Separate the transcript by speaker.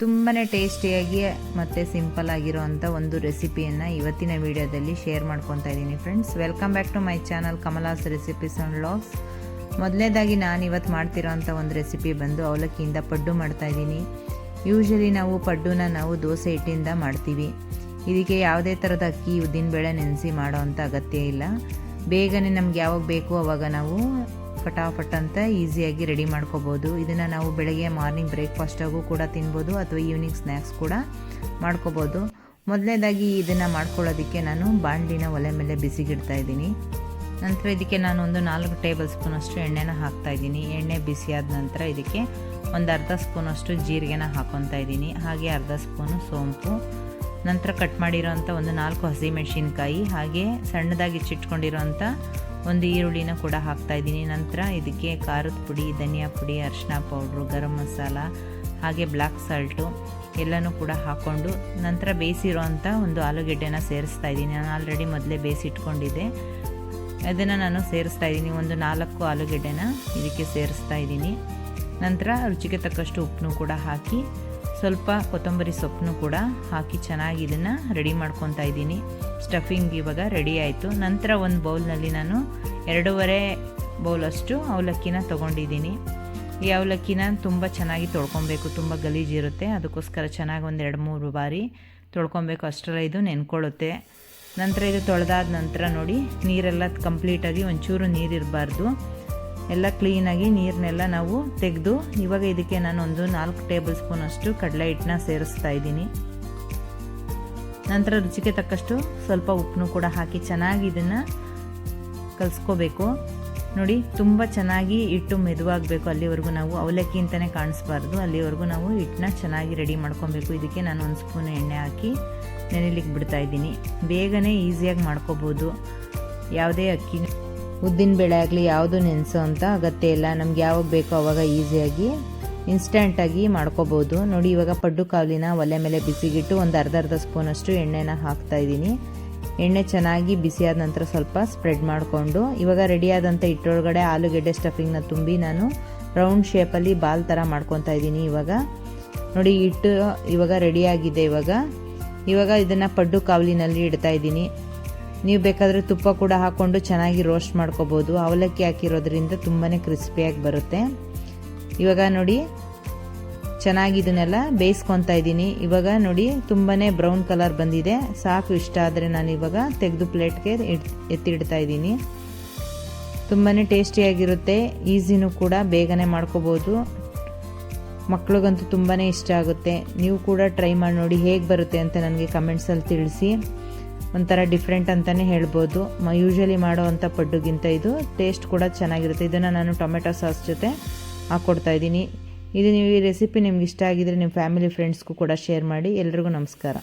Speaker 1: ತುಂಬಾ ಟೇಸ್ಟಿಯಾಗಿ ಮತ್ತು ಸಿಂಪಲ್ ಆಗಿರೋವಂಥ ಒಂದು ರೆಸಿಪಿಯನ್ನು ಇವತ್ತಿನ ವಿಡಿಯೋದಲ್ಲಿ ಶೇರ್ ಮಾಡ್ಕೊತಾ ಇದ್ದೀನಿ friends welcome back to my channel Kamala's recipes and logs ಮೊದಲನೇದಾಗಿ ನಾನು ಇವತ್ತು ಮಾಡ್ತಿರೋವಂಥ ಒಂದು ರೆಸಿಪಿ ಬಂದು ಅವಲಕ್ಕಿಯಿಂದ ಪಡ್ಡು ಮಾಡ್ತಾಯಿದ್ದೀನಿ ಯೂಶಲಿ ನಾವು ಪಡ್ಡುನ ನಾವು ದೋಸೆ ಹಿಟ್ಟಿಂದ ಮಾಡ್ತೀವಿ. ಇದಕ್ಕೆ ಯಾವುದೇ ಥರದ ಅಕ್ಕಿ, ಉದ್ದಿನಬೇಳೆ ನೆನೆಸಿ ಮಾಡೋ ಅಗತ್ಯ ಇಲ್ಲ. ಬೇಗನೆ ನಮ್ಗೆ ಯಾವಾಗ ಬೇಕು ಅವಾಗ ನಾವು ಫಟಾಫಟ್ ಅಂತ ಈಸಿಯಾಗಿ ರೆಡಿ ಮಾಡ್ಕೋಬೋದು. ಇದನ್ನು ನಾವು ಬೆಳಗ್ಗೆ ಮಾರ್ನಿಂಗ್ ಬ್ರೇಕ್ಫಾಸ್ಟಾಗೂ ಕೂಡ ತಿನ್ಬೋದು ಅಥವಾ ಈವ್ನಿಂಗ್ ಸ್ನ್ಯಾಕ್ಸ್ ಕೂಡ ಮಾಡ್ಕೋಬೋದು. ಮೊದಲನೇದಾಗಿ ಇದನ್ನು ಮಾಡ್ಕೊಳ್ಳೋದಕ್ಕೆ ನಾನು ಬಾಣಲಿನ ಒಲೆ ಮೇಲೆ ಬಿಸಿಗಿಡ್ತಾ ಇದ್ದೀನಿ. ನಂತರ ಇದಕ್ಕೆ ನಾನು ಒಂದು ನಾಲ್ಕು ಟೇಬಲ್ ಸ್ಪೂನಷ್ಟು ಎಣ್ಣೆನ ಹಾಕ್ತಾ ಇದ್ದೀನಿ. ಎಣ್ಣೆ ಬಿಸಿಯಾದ ನಂತರ ಇದಕ್ಕೆ ಒಂದು ಅರ್ಧ ಸ್ಪೂನಷ್ಟು ಜೀರಿಗೆನ ಹಾಕ್ಕೊತಾ ಇದ್ದೀನಿ. ಹಾಗೆ ಅರ್ಧ ಸ್ಪೂನು ಸೋಂಪು. ನಂತರ ಕಟ್ ಮಾಡಿರೋಂಥ ಒಂದು ನಾಲ್ಕು ಹಸಿಮೆಣಸಿನ್ಕಾಯಿ ಹಾಗೆ ಸಣ್ಣದಾಗಿ ಚಿಟ್ಕೊಂಡಿರೋಂಥ ಒಂದು ಈರುಳ್ಳಿನ ಕೂಡ ಹಾಕ್ತಾ ಇದ್ದೀನಿ. ನಂತರ ಇದಕ್ಕೆ ಖಾರದ ಪುಡಿ, ಧನಿಯಾ ಪುಡಿ ಅರಿಶಿನ ಪೌಡ್ರು, ಗರಂ ಮಸಾಲ, ಹಾಗೆ ಬ್ಲ್ಯಾಕ್ ಸಾಲ್ಟು ಎಲ್ಲನೂ ಕೂಡ ಹಾಕ್ಕೊಂಡು ನಂತರ ಬೇಯಿಸಿರೋಂಥ ಒಂದು ಆಲೂಗೆಡ್ಡೆನ ಸೇರಿಸ್ತಾ ಇದ್ದೀನಿ. ನಾನು ಆಲ್ರೆಡಿ ಮೊದಲೇ ಬೇಯಿಸಿಟ್ಕೊಂಡಿದ್ದೆ. ಅದನ್ನು ನಾನು ಸೇರಿಸ್ತಾ ಇದ್ದೀನಿ. ಒಂದು ನಾಲ್ಕು ಆಲೂಗೆಡ್ಡೆನ ಇದಕ್ಕೆ ಸೇರಿಸ್ತಾ ಇದ್ದೀನಿ. ನಂತರ ರುಚಿಗೆ ತಕ್ಕಷ್ಟು ಉಪ್ಪನ್ನು ಕೂಡ ಹಾಕಿ ಸ್ವಲ್ಪ ಕೊತ್ತಂಬರಿ ಸೊಪ್ಪನ್ನು ಕೂಡ ಹಾಕಿ ಚೆನ್ನಾಗಿ ಇದನ್ನು ರೆಡಿ ಮಾಡ್ಕೊತಾ ಇದ್ದೀನಿ. ಸ್ಟಫಿಂಗ್ ಇವಾಗ ರೆಡಿ ಆಯಿತು. ನಂತರ ಒಂದು ಬೌಲ್ನಲ್ಲಿ ನಾನು ಎರಡೂವರೆ ಬೌಲಷ್ಟು ಅವಲಕ್ಕಿನ ತೊಗೊಂಡಿದ್ದೀನಿ. ಈ ಅವಲಕ್ಕಿನ ತುಂಬ ಚೆನ್ನಾಗಿ ತೊಳ್ಕೊಬೇಕು. ತುಂಬ ಗಲೀಜಿರುತ್ತೆ ಅದಕ್ಕೋಸ್ಕರ ಚೆನ್ನಾಗಿ ಒಂದು ಎರಡು ಮೂರು ಬಾರಿ ತೊಳ್ಕೊಬೇಕು. ಅಷ್ಟರ ಇದು ನೆನ್ಕೊಳ್ಳುತ್ತೆ. ನಂತರ ಇದು ತೊಳೆದಾದ ನಂತರ ನೋಡಿ, ನೀರೆಲ್ಲ ಕಂಪ್ಲೀಟಾಗಿ ಒಂಚೂರು ನೀರಿರಬಾರ್ದು. ಎಲ್ಲ ಕ್ಲೀನಾಗಿ ನೀರನ್ನೆಲ್ಲ ನಾವು ತೆಗೆದು, ಇವಾಗ ಇದಕ್ಕೆ ನಾನು ಒಂದು ನಾಲ್ಕು ಟೇಬಲ್ ಸ್ಪೂನ್ ಅಷ್ಟು ಕಡಲೆ ಹಿಟ್ಟನ್ನ ಸೇರಿಸ್ತಾ ಇದ್ದೀನಿ. ನಂತರ ರುಚಿಗೆ ತಕ್ಕಷ್ಟು ಸ್ವಲ್ಪ ಉಪ್ಪನ್ನು ಕೂಡ ಹಾಕಿ ಚೆನ್ನಾಗಿ ಇದನ್ನು ಕಲಸ್ಕೋಬೇಕು. ನೋಡಿ, ತುಂಬ ಚೆನ್ನಾಗಿ ಹಿಟ್ಟು ಮೆದುವಾಗಬೇಕು. ಅಲ್ಲಿವರೆಗೂ ನಾವು ಅವಲಕ್ಕಿ ಅಂತಲೇ ಕಾಣಿಸ್ಬಾರ್ದು. ಅಲ್ಲಿವರೆಗೂ ನಾವು ಹಿಟ್ಟನ್ನ ಚೆನ್ನಾಗಿ ರೆಡಿ ಮಾಡ್ಕೊಬೇಕು. ಇದಕ್ಕೆ ನಾನು ಒಂದು ಸ್ಪೂನ್ ಎಣ್ಣೆ ಹಾಕಿ ನೆನೆಲಿಕ್ಕೆ ಬಿಡ್ತಾ ಇದ್ದೀನಿ. ಬೇಗನೆ ಈಸಿಯಾಗಿ ಮಾಡ್ಕೋಬೋದು. ಯಾವುದೇ ಅಕ್ಕಿ ಉದ್ದಿನಬೇಳೆ ಆಗಲಿ ಯಾವುದು ನೆನೆಸೋ ಅಂತ ಅಗತ್ಯ ಇಲ್ಲ. ನಮ್ಗೆ ಯಾವಾಗ ಬೇಕೋ ಅವಾಗ ಈಸಿಯಾಗಿ ಇನ್ಸ್ಟೆಂಟಾಗಿ ಮಾಡ್ಕೋಬೋದು. ನೋಡಿ, ಇವಾಗ ಪಡ್ಡು ಕಾವಲಿನ ಒಲೆ ಮೇಲೆ ಬಿಸಿಗಿಟ್ಟು ಒಂದು ಅರ್ಧ ಅರ್ಧ ಸ್ಪೂನಷ್ಟು ಎಣ್ಣೆನ ಹಾಕ್ತಾ ಇದ್ದೀನಿ. ಎಣ್ಣೆ ಚೆನ್ನಾಗಿ ಬಿಸಿಯಾದ ನಂತರ ಸ್ವಲ್ಪ ಸ್ಪ್ರೆಡ್ ಮಾಡಿಕೊಂಡು, ಇವಾಗ ರೆಡಿಯಾದಂಥ ಹಿಟ್ಟೊಳಗಡೆ ಆಲೂಗೆಡ್ಡೆ ಸ್ಟಫಿಂಗ್ನ ತುಂಬಿ ನಾನು ರೌಂಡ್ ಶೇಪಲ್ಲಿ ಬಾಲ್ ಥರ ಮಾಡ್ಕೊತಾ ಇದ್ದೀನಿ ಇವಾಗ. ನೋಡಿ, ಹಿಟ್ಟು ಇವಾಗ ರೆಡಿಯಾಗಿದೆ ಇವಾಗ. ಇವಾಗ ಇದನ್ನು ಪಡ್ಡು ಕಾವಲಿನಲ್ಲಿ ಇಡ್ತಾ ಇದ್ದೀನಿ. ನೀವು ಬೇಕಾದರೆ ತುಪ್ಪ ಕೂಡ ಹಾಕ್ಕೊಂಡು ಚೆನ್ನಾಗಿ ರೋಸ್ಟ್ ಮಾಡ್ಕೋಬೋದು. ಅವಲಕ್ಕಿ ಹಾಕಿರೋದ್ರಿಂದ ತುಂಬಾ ಕ್ರಿಸ್ಪಿಯಾಗಿ ಬರುತ್ತೆ. ಇವಾಗ ನೋಡಿ, ಚೆನ್ನಾಗಿ ಇದನ್ನೆಲ್ಲ ಬೇಯಿಸ್ಕೊತಾ ಇದ್ದೀನಿ. ಇವಾಗ ನೋಡಿ ತುಂಬಾ ಬ್ರೌನ್ ಕಲರ್ ಬಂದಿದೆ. ಸಾಕು ಇಷ್ಟ ಆದರೆ ನಾನು ಇವಾಗ ತೆಗೆದು ಪ್ಲೇಟ್ಗೆ ಇಡ್, ಎತ್ತಿಡ್ತಾ ಇದ್ದೀನಿ. ತುಂಬಾ ಟೇಸ್ಟಿಯಾಗಿರುತ್ತೆ ಈಸಿನೂ ಕೂಡ ಬೇಗನೆ ಮಾಡ್ಕೋಬೋದು. ಮಕ್ಳಿಗಂತೂ ತುಂಬಾ ಇಷ್ಟ ಆಗುತ್ತೆ. ನೀವು ಕೂಡ ಟ್ರೈ ಮಾಡಿ ನೋಡಿ ಹೇಗೆ ಬರುತ್ತೆ ಅಂತ ನನಗೆ ಕಮೆಂಟ್ಸಲ್ಲಿ ತಿಳಿಸಿ. ಒಂಥರ ಡಿಫ್ರೆಂಟ್ ಅಂತಲೇ ಹೇಳ್ಬೋದು. ಯೂಶ್ವಲಿ ಮಾಡೋವಂಥ ಪಡ್ಡುಗಿಂತ ಇದು ಟೇಸ್ಟ್ ಕೂಡ ಚೆನ್ನಾಗಿರುತ್ತೆ. ಇದನ್ನು ನಾನು ಟೊಮೆಟೊ ಸಾಸ್ ಜೊತೆ ಹಾಕ್ಕೊಡ್ತಾ ಇದ್ದೀನಿ. ಇದು ನೀವು ಈ ರೆಸಿಪಿ ನಿಮ್ಗೆ ಇಷ್ಟ ಆಗಿದರೆ ನಿಮ್ಮ ಫ್ಯಾಮಿಲಿ ಫ್ರೆಂಡ್ಸ್ಗೂ ಕೂಡ ಶೇರ್ ಮಾಡಿ. ಎಲ್ರಿಗೂ ನಮಸ್ಕಾರ.